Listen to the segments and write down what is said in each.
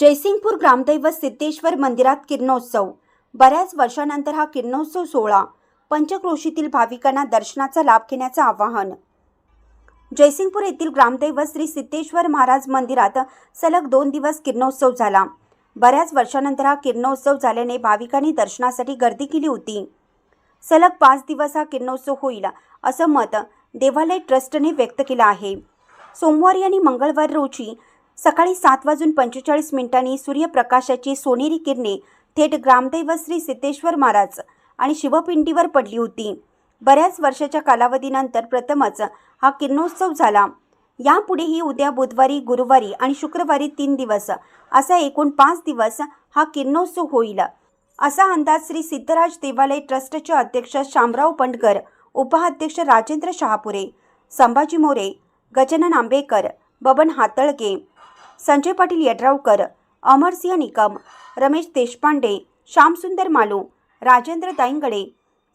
जयसिंगपूर ग्रामदैवत सिद्धेश्वर मंदिरात किरणोत्सव. बऱ्याच वर्षानंतर हा किरणोत्सव सोहळा. पंचक्रोशीतील भाविकांना दर्शनाचा लाभ घेण्याचं आवाहन. जयसिंगपूर येथील ग्रामदैवत श्री सिद्धेश्वर महाराज मंदिरात सलग दोन दिवस किरणोत्सव झाला. बऱ्याच वर्षानंतर हा किरणोत्सव झाल्याने भाविकांनी दर्शनासाठी गर्दी केली होती. सलग पाच दिवस हा किरणोत्सव होईल असं मत देवालय ट्रस्टने व्यक्त केलं आहे. सोमवारी आणि मंगळवार रोजी सकाळी सात वाजून पंचेचाळीस मिनिटांनी सूर्यप्रकाशाची सोनेरी किरणे थेट ग्रामदैव श्री सिद्धेश्वर महाराज आणि शिवपिंडीवर पडली होती. बऱ्याच वर्षाच्या कालावधीनंतर प्रथमच हा किरणोत्सव झाला. यापुढेही उद्या बुधवारी गुरुवारी आणि शुक्रवारी तीन दिवस असा एकूण पाच दिवस हा किरणोत्सव होईल. असा अंदाज श्री सिद्धराज देवालय ट्रस्टचे अध्यक्ष शामराव पंडकर उपाध्यक्ष राजेंद्र शहापुरे संभाजी मोरे गजानन आंबेकर बबन हातळगे संजय पाटील यड्रावकर अमरसिंह निकम रमेश देशपांडे श्यामसुंदर मालू राजेंद्र दाईंगडे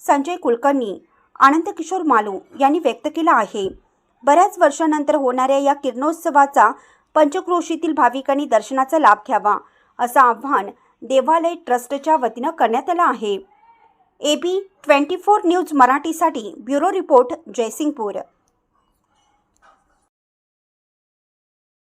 संजय कुलकर्णी आनंद किशोर मालू यांनी व्यक्त केला आहे. बऱ्याच वर्षानंतर होणाऱ्या या किरणोत्सवाचा पंचक्रोशीतील भाविकांनी दर्शनाचा लाभ घ्यावा असं आव्हान देवालय ट्रस्टच्या वतीनं करण्यात आलं आहे. A B twenty four news मराठीसाठी ब्युरो रिपोर्ट जयसिंगपूर.